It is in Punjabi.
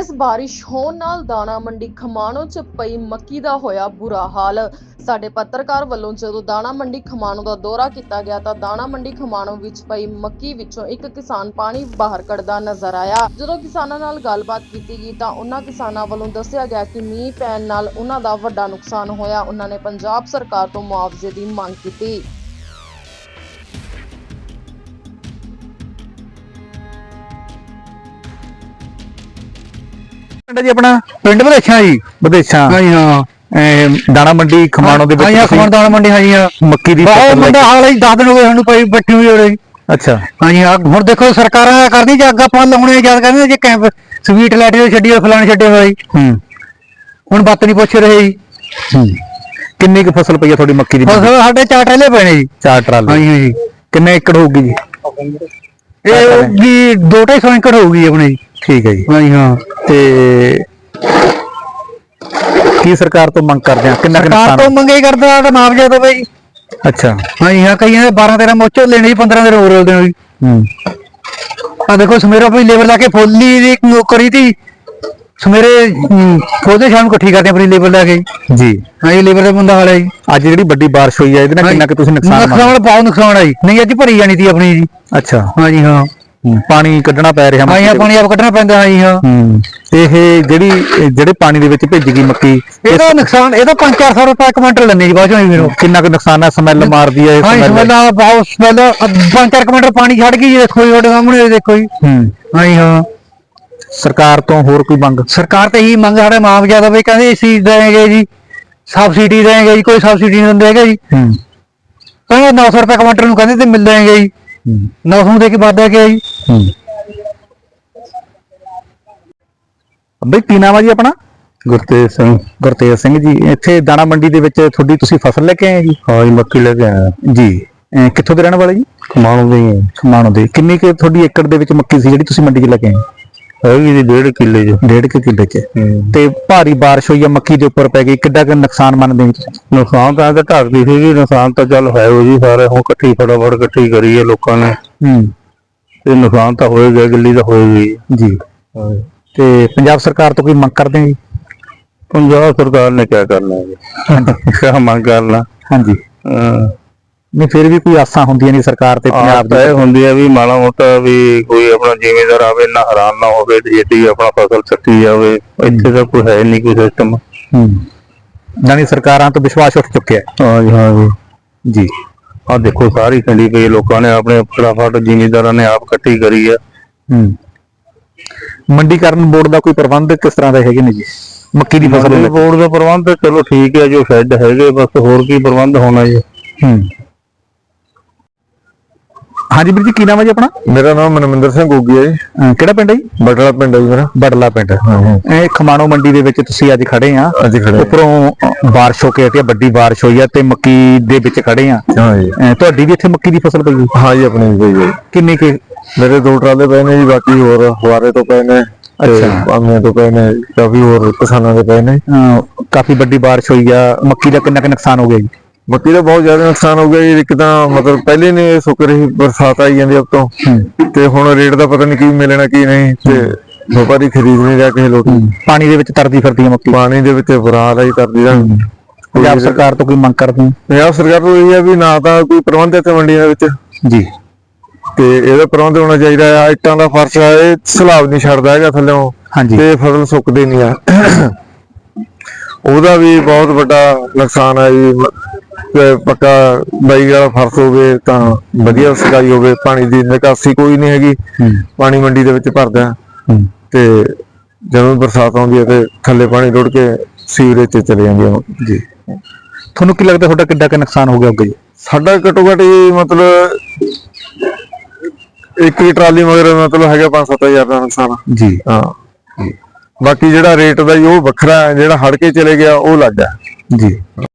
ਤੇਜ਼ ਬਾਰਿਸ਼ ਹੋਣ ਨਾਲ ਦਾਣਾ ਮੰਡੀ ਖਮਾਣੋ 'ਚ ਪਈ ਮੱਕੀ ਦਾ ਹੋਇਆ ਬੁਰਾ ਹਾਲ। ਸਾਡੇ ਪੱਤਰਕਾਰ ਵੱਲੋਂ ਜਦੋਂ ਦਾਣਾ ਮੰਡੀ ਖਮਾਣੋ ਦਾ ਦੌਰਾ ਕੀਤਾ ਗਿਆ ਤਾਂ ਦਾਣਾ ਮੰਡੀ ਖਮਾਣੋ ਵਿੱਚ ਪਈ ਮੱਕੀ ਵਿੱਚੋਂ ਇੱਕ ਕਿਸਾਨ ਪਾਣੀ ਬਾਹਰ ਕੱਢਦਾ ਨਜ਼ਰ ਆਇਆ। ਜਦੋਂ ਕਿਸਾਨਾਂ ਨਾਲ ਗੱਲਬਾਤ ਕੀਤੀ ਗਈ ਤਾਂ ਉਹਨਾਂ ਕਿਸਾਨਾਂ ਵੱਲੋਂ ਦੱਸਿਆ ਗਿਆ ਕਿ ਮੀਂਹ ਪੈਣ ਨਾਲ ਉਹਨਾਂ ਦਾ ਵੱਡਾ ਨੁਕਸਾਨ ਹੋਇਆ। ਉਹਨਾਂ ਨੇ ਪੰਜਾਬ ਸਰਕਾਰ ਤੋਂ ਮੁਆਵਜ਼ੇ ਦੀ ਮੰਗ ਕੀਤੀ। ਪਿੰਡ ਜੀ ਆਪਣਾ? ਪਿੰਡ ਵਿਦੇਸ਼ਾਂ ਜੀ। ਵਿਦੇਸ਼ਾਂ ਹਾਂਜੀ ਹਾਂ। ਅਹ ਦਾਣਾ ਮੰਡੀ ਖਮਾਣੋ ਦੇ ਵਿੱਚ ਹਾਂਜੀ ਹਾਂ ਤੁਸੀਂ ਖਮਾਣੋ ਦਾਣਾ ਮੰਡੀ ਹਾਂਜੀ ਹਾਂ। ਮੱਕੀ ਦੀ ਬਹੁਤ ਫਸਲ ਮੁੰਡਾ ਹਾਲ ਹੀ 10 ਦਿਨ ਹੋ ਗਏ ਸਾਨੂੰ ਪਈ ਬੱਟੀ ਹੋਈ ਕੇ- ਅੱਛਾ। ਹਾਂਜੀ ਹਾਂ। ਹੁਣ ਦੇਖੋ ਸਰਕਾਰਾਂ ਕਰਦੀ ਜੇ ਅੱਗਾ ਆਪਾਂ ਲਾਉਣੇ ਯਾਦ ਕਰਦੇ ਜੇ ਕੈਂਪ ਸਵੀਟ ਲਾਈਟ ਦੇ ਛੱਡੀ ਹੋਏ ਫਲਾਣੇ ਛੱਡੇ ਜੀ। ਹੂੰ। ਹੁਣ ਬੱਤ ਨਹੀਂ ਪੁੱਛ ਰਹੇ ਜੀ। ਹੂੰ। ਕਿੰਨੀ ਕੁ ਫਸਲ ਪਈ ਆ ਤੁਹਾਡੀ ਮੱਕੀ ਦੀ ਫਸਲ ਸਾਡੇ ਚਾਰ ਟੈਲੇ ਪੈਣੇ ਜੀ। ਚਾਰ ਟਰਾਲੇ। ਹਾਂਜੀ ਹਾਂਜੀ ਕਿੰਨੇ ਏਕੜ ਹੋਊਗੀ ਜੀ? ਇਹ ਵੀ 2.5 ਏਕੜ ਹੋਊਗੀ ਆਪਣੇ ਜੀ। ਠੀਕ ਹੈ ਜੀ। ਹਾਂਜੀ ਹਾਂ। ਤੇ ਕੀ ਸਰਕਾਰ ਤੋਂ ਮੰਗ ਕਰਦੇ ਆ? ਕਿੰਨਾ ਕੁ ਸਰਕਾਰ ਤੋਂ ਮੰਗੇ ਕਰਦਾ ਤਾਂ ਮਾਫ ਜ਼ਿਆਦਾ ਬਈ ਅੱਛਾ। ਹਾਂਜੀ ਹਾਂ ਕਈਆਂ ਦੇ 12 13 ਮੋਚੋ ਲੈਣੇ ਜੀ 15 ਦਿਨ ਹੋਰ ਰੋਲਦੇ ਜੀ ਹੂੰ। ਆ ਦੇਖੋ ਸਮੇਰਾ ਆਪਣੀ ਲੇਬਰ ਲਾ ਕੇ ਫੋਲੀ ਦੀ ਕਰੀ ਤੀ। ਸਮੇਰੇ ਫੋਦੇ ਸ਼ਾਮ ਨੂੰ ਇਕੱਠੀ ਕਰਦੇ ਆਪਣੀ ਲੇਬਰ ਲਾ ਕੇ। ਜੀ। ਹਾਂ ਇਹ ਲੇਬਰ ਦਾ ਬੰਦਾ ਹਾਲਾ ਜੀ। ਅੱਜ ਜਿਹੜੀ ਵੱਡੀ ਬਾਰਿਸ਼ ਹੋਈ ਹੈ ਇਹਦੇ ਨਾਲ ਕਿੰਨਾ ਕੁ ਤੁਸੀਂ ਨੁਕਸਾਨ ਨੁਕਸਾਨ ਬਹੁਤ ਨੁਕਸਾਨ ਆ ਜੀ। ਨਹੀਂ ਅੱਜ ਭਰੀ ਜਾਣੀ ਤੀ ਆਪਣੀ ਜੀ। ਅੱਛਾ। ਹਾਂਜੀ ਹੂੰ, ਪਾਣੀ ਕੱਢਣਾ ਪੈ ਰਿਹਾ ਹਾਂ ਦੇ ਪਾਣੀ ਆਪ ਕੱਢਣਾ ਪੈਂਦਾ ਹਾਂ ਜੀ ਹਾਂ। ਇਹ ਜਿਹੜੀ ਜਿਹੜੇ ਪਾਣੀ ਦੇ ਵਿੱਚ ਭਿੱਜ ਗਈ ਮੱਕੀ ਇਹਦਾ ਨੁਕਸਾਨ ਇਹਦਾ 5-400 ਰੁਪਏ ਕੁਇੰਟਲ ਲੈਣੇ ਜੀ ਬਾਅਦ ਚੋਂ ਵੀਰੋ ਕਿੰਨਾ ਕੁ ਨੁਕਸਾਨ ਹੈ ਸਮੈਲ ਮਾਰਦੀ ਹੈ ਇਹ ਹਾਂ? ਸਮੈਲ ਬਹੁਤ ਸਮੈਲ 5-4 ਕੁਇੰਟਲ ਪਾਣੀ ਛੱਡ ਗਈ ਜੀ ਦੇਖੋ ਜੀ ਤੁਹਾਡੇ ਸਾਹਮਣੇ ਦੇਖੋ ਜੀ। ਹੂੰ। ਜੀ ਹਾਂ। ਸਰਕਾਰ ਤੋਂ ਹੋਰ ਕੋਈ ਮੰਗ? ਸਰਕਾਰ ਤੇ ਹੀ ਮੰਗ ਸਾਡੇ ਮਾਫ ਜ਼ਿਆਦਾ ਵੀ ਕਹਿੰਦੇ ਅਸੀਂ ਦੇਣਗੇ ਜੀ ਸਬਸਿਡੀ ਦੇਣਗੇ ਜੀ ਕੋਈ ਸਬਸਿਡੀ ਨਹੀਂ ਦਿੰਦੇ ਹੈਗੇ ਜੀ। ਹੂੰ। ਕਹਿੰਦੇ 900 ਰੁਪਏ ਕੁਇੰਟਲ ਨੂੰ ਕਹਿੰਦੇ ਤੇ ਮਿਲ ਜਾਣਗੇ ਜੀ। 900 ਦੇ ਕੇ ਵੱਧ ਗਿਆ ਜੀ? ਬਈ ਕੀ ਨਾਮ ਆ ਜੀ ਆਪਣਾ? ਗੁਰਤੇਜ ਸਿੰਘ। ਗੁਰਤੇਜ ਸਿੰਘ ਜੀ ਇੱਥੇ ਦਾਣਾ ਮੰਡੀ ਦੇ ਵਿੱਚ ਤੁਹਾਡੀ ਤੁਸੀਂ ਫਸਲ ਲੈ ਕੇ ਆਏ ਜੀ? ਹਾਂ ਜੀ ਮੱਕੀ ਲੈ ਕੇ ਆਇਆ ਜੀ। ਅਹ ਕਿੱਥੋਂ ਦੇ ਰਹਿਣ ਵਾਲੇ ਜੀ? ਖਮਾਣੋ ਦੇ ਹੀ ਖਮਾਣੋ ਦੇ। ਕਿੰਨੀ ਕੁ ਤੁਹਾਡੀ ਏਕੜ ਦੇ ਵਿੱਚ ਮੱਕੀ ਸੀ ਜਿਹੜੀ ਤੁਸੀਂ ਮੰਡੀ 'ਚ ਲੈ ਕੇ ਆਏ? ਹੈਗੀ ਜੀ ਡੇਢ ਕਿੱਲੇ ਚ। ਡੇਢ ਕੁ ਕਿੱਲੇ 'ਚ। ਹੂੰ। ਤੇ ਭਾਰੀ ਬਾਰਿਸ਼ ਹੋਈ ਆ ਮੱਕੀ ਦੇ ਉੱਪਰ ਪੈ ਗਈ ਕਿੱਡਾ ਕੁ ਨੁਕਸਾਨ ਮੰਨਦੇ ਹੋ ਤੁਸੀਂ? ਨੁਕਸਾਨ ਤਾਂ ਤਾਂ ਢੱਕਦੀ ਸੀਗੀ ਨੁਕਸਾਨ ਤਾਂ ਚੱਲ ਹੈ ਉਹ ਜੀ ਸਾਰੇ ਹੁਣ ਇਕੱਠੀ ਫਟਾਫਟ ਇਕੱਠੀ ਕਰੀ ਹੈ ਲੋਕਾਂ ਨੇ। ਹੂੰ। ਤੇ ਨੁਕਸਾਨ ਤਾਂ ਹੋਏਗਾ ਗਿੱਲੀ ਤਾਂ ਹੋਏਗੀ। ਜੀ। ਤੇ ਪੰਜਾਬ ਸਰਕਾਰ ਤੋਂ ਕੋਈ ਮੰਗ ਕਰਦੇ ਹੋ ਜੀ? ਪੰਜਾਬ ਸਰਕਾਰ ਨੇ ਕੀ ਕਰਨਾ ਹੈ ਕਿਆ ਮੰਗ ਕਰਨਾ? ਹਾਂਜੀ। ਅਹ ਨਹੀਂ ਫਿਰ ਵੀ ਕੋਈ ਆਸਾਂ ਹੁੰਦੀਆਂ ਨੇ ਸਰਕਾਰ ਤੇ ਪੰਜਾਬ ਦੇ ਇਹ ਹੁੰਦੀ ਹੈ ਵੀ ਮਾੜਾ ਮੋਟਾ ਵੀ ਕੋਈ ਆਪਣਾ ਜ਼ਿਮੀਂਦਾਰ ਆਵੇ ਨਾ ਹੈਰਾਨ ਨਾ ਹੋਵੇ ਤੇ ਜਿਹੜੀ ਆਪਣਾ ਫਸਲ ਚੱਕੀ ਜਾਵੇ ਇੱਥੇ ਤਾਂ ਕੋਈ ਹੈ ਨਹੀਂ ਕੋਈ ਸਿਸਟਮ ਹੂੰ। ਜਾਨੀ ਸਰਕਾਰਾਂ ਤੋਂ ਵਿਸ਼ਵਾਸ ਉੱਠ ਚੁੱਕਿਆ ਹੈ। ਜੀ ਹਾਂ ਜੀ। ਆ ਦੇਖੋ ਸਾਰੀ ਕੰਡੀ ਪਈ ਲੋਕਾਂ ਨੇ ਆਪਣੇ ਫਟਾਫਟ ਜ਼ਿਮੀਂਦਾਰਾਂ ਨੇ ਆਪ ਇਕੱਠੀ ਕਰੀ ਆ। ਹੂੰ। ਮੰਡੀਕਰਨ ਬੋਰਡ ਦਾ ਕੋਈ ਪ੍ਰਬੰਧ ਕਿਸ ਤਰ੍ਹਾਂ ਦੇ ਹੈਗੇ ਨੇ ਜੀ? ਮੱਕੀ ਦੀ ਫਸਲ? ਬੋਰਡ ਦਾ ਪ੍ਰਬੰਧ ਚਲੋ ਠੀਕ ਹੈ ਜੋ ਸ਼ੈੱਡ ਹੈਗੇ ਬਸ ਹੋਰ ਕੀ ਪ੍ਰਬੰਧ ਹੋਣਾ ਜੀ। ਹੂੰ। ਹਾਂਜੀ ਵੀਰ ਜੀ ਕੀ ਨਾਮ ਹੈ ਜੀ ਆਪਣਾ? ਮੇਰਾ ਨਾਮ ਮਨਮਿੰਦਰ ਸਿੰਘ ਗੋਗੀ ਹੈ ਜੀ। ਅਹ ਕਿਹੜਾ ਪਿੰਡ ਹੈ ਜੀ? ਬਟਲਾ ਪਿੰਡ ਹੈ ਜੀ ਮੇਰਾ। ਬੜਲਾ ਪਿੰਡ। ਇਹ ਖਮਾਣੋ ਮੰਡੀ ਦੇ ਵਿੱਚ ਤੁਸੀਂ ਅੱਜ ਖੜੇ ਆ। ਅੱਜ ਖੜੇ। ਉੱਪਰੋਂ ਅ, ਬਾਰਿਸ਼ ਹੋ ਕੇ ਹਟੀ ਆ, ਵੱਡੀ ਬਾਰਿਸ਼ ਹੋਈ ਆ ਤੇ ਮੱਕੀ ਦੇ ਵਿੱਚ ਖੜੇ ਆ। ਹਾਂ ਜੀ। ਤੁਹਾਡੀ ਵੀ ਇੱਥੇ ਮੱਕੀ ਦੀ ਫਸਲ ਪਈ ਹੋਈ? ਹਾਂ ਜੀ ਆਪਣੀ ਵੀ ਪਈ ਹੈ ਕਿੰਨੀ ਕਿ? ਮੇਰੇ ਦੋ ਟਰਾਲੇ ਪਏ ਨੇ ਜੀ ਬਾਕੀ ਹੋਰ ਫੁਆਰੇ ਤੋਂ ਪਏ ਨੇ ਅੱਛਾ। ਪਾਮੀਆਂ ਤੋਂ ਪਏ ਨੇ ਕਾਫੀ ਹੋਰ ਕਿਸਾਨਾਂ ਦੇ ਪਏ ਨੇ। ਕਾਫੀ ਵੱਡੀ ਬਾਰਿਸ਼ ਹੋਈ ਆ। ਮੱਕੀ ਦਾ ਕਿੰਨਾ ਕੁ ਨੁਕਸਾਨ ਹੋ ਗਿਆ ਜੀ? ਮੱਕੀ ਦਾ ਬਹੁਤ ਜ਼ਿਆਦਾ ਨੁਕਸਾਨ ਹੋ ਗਿਆ ਜੀ ਇੱਕ ਤਾਂ ਮਤਲਬ ਪਹਿਲੇ ਨੇ ਸੁੱਕ ਰਹੀ ਬਰਸਾਤ ਆਈ ਜਾਂਦੀ ਅਬ ਤੋਂ ਤੇ ਹੁਣ ਰੇਟ ਦਾ ਪਤਾ ਨਹੀਂ ਕੀ ਮਿਲਣਾ ਕੀ ਨਹੀਂ ਤੇ ਵਪਾਰੀ ਖਰੀਦ ਨਹੀਂ ਰਿਹਾ ਕਿਸੇ ਲੋਕ ਪਾਣੀ ਦੇ ਵਿੱਚ ਤਰਦੀ ਫਿਰਦੀ ਆ ਮੱਕੀ। ਪਾਣੀ ਦੇ ਵਿੱਚ ਬੁਰਾ ਹਾਲ ਹੈ ਜੀ ਕਰਦੀ ਦਾ। ਪੰਜਾਬ ਸਰਕਾਰ ਤੋਂ ਕੋਈ ਮੰਗ ਕਰਦੇ ਹੋ? ਪੰਜਾਬ ਸਰਕਾਰ ਨੂੰ ਇਹ ਹੈ ਵੀ ਨਾ ਤਾਂ ਕੋਈ ਪ੍ਰਬੰਧ ਹੈ ਤੇ ਮੰਡੀਆਂ ਵਿੱਚ। ਜੀ। ਤੇ ਇਹਦਾ ਪ੍ਰਬੰਧ ਹੋਣਾ ਚਾਹੀਦਾ ਆ ਇੱਟਾਂ ਦਾ ਫਰਸ਼ ਆ ਇਹ ਸਲਾਬ ਨਹੀਂ ਛੱਡਦਾ ਹੈਗਾ ਥੱਲੋਂ। ਹਾਂਜੀ। ਤੇ ਫਸਲ ਸੁੱਕਦੀ ਨਹੀਂ ਆ। ਉਹਦਾ ਵੀ ਬਹੁਤ ਵੱਡਾ ਨੁਕਸਾਨ ਹੈ ਜੀ ਤੇ ਪੱਕਾ ਬਾਈ ਵਾਲਾ ਫਰਸ਼ ਹੋਵੇ ਤਾਂ ਵਧੀਆ ਸਕਾਈ ਹੋਵੇ ਪਾਣੀ ਦੀ ਨਿਕਾਸੀ ਕੋਈ ਨਹੀਂ ਹੈਗੀ। ਪਾਣੀ ਮੰਡੀ ਦੇ ਵਿੱਚ ਭਰਦਾ। ਤੇ ਜਦੋਂ ਬਰਸਾਤ ਆਉਂਦੀ ਹੈ ਤੇ ਥੱਲੇ ਪਾਣੀ ਰੁੜ ਕੇ ਸੀਵਰੇਜ 'ਚ ਚਲੇ ਜਾਂਦੀ ਹੈ ਜੀ। ਤੁਹਾਨੂੰ ਕੀ ਲੱਗਦਾ ਤੁਹਾਡਾ ਕਿੱਡਾ ਕੁ ਨੁਕਸਾਨ ਹੋ ਗਿਆ ਜੀ? ਸਾਡਾ ਘੱਟੋ ਘੱਟ ਮਤਲਬ ਇੱਕ ਹੀ ਟਰਾਲੀ ਮਗਰ ਮਤਲਬ ਹੈਗਾ 5-7000 ਦਾ ਨੁਕਸਾਨ। ਜੀ। ਹਾਂ। ਬਾਕੀ ਜਿਹੜਾ ਰੇਟ ਦਾ ਉਹ ਵੱਖਰਾ ਹੈ ਜਿਹੜਾ ਹੜ ਕੇ ਚਲੇ ਗਿਆ ਉਹ ਲੱਗ ਜੀ।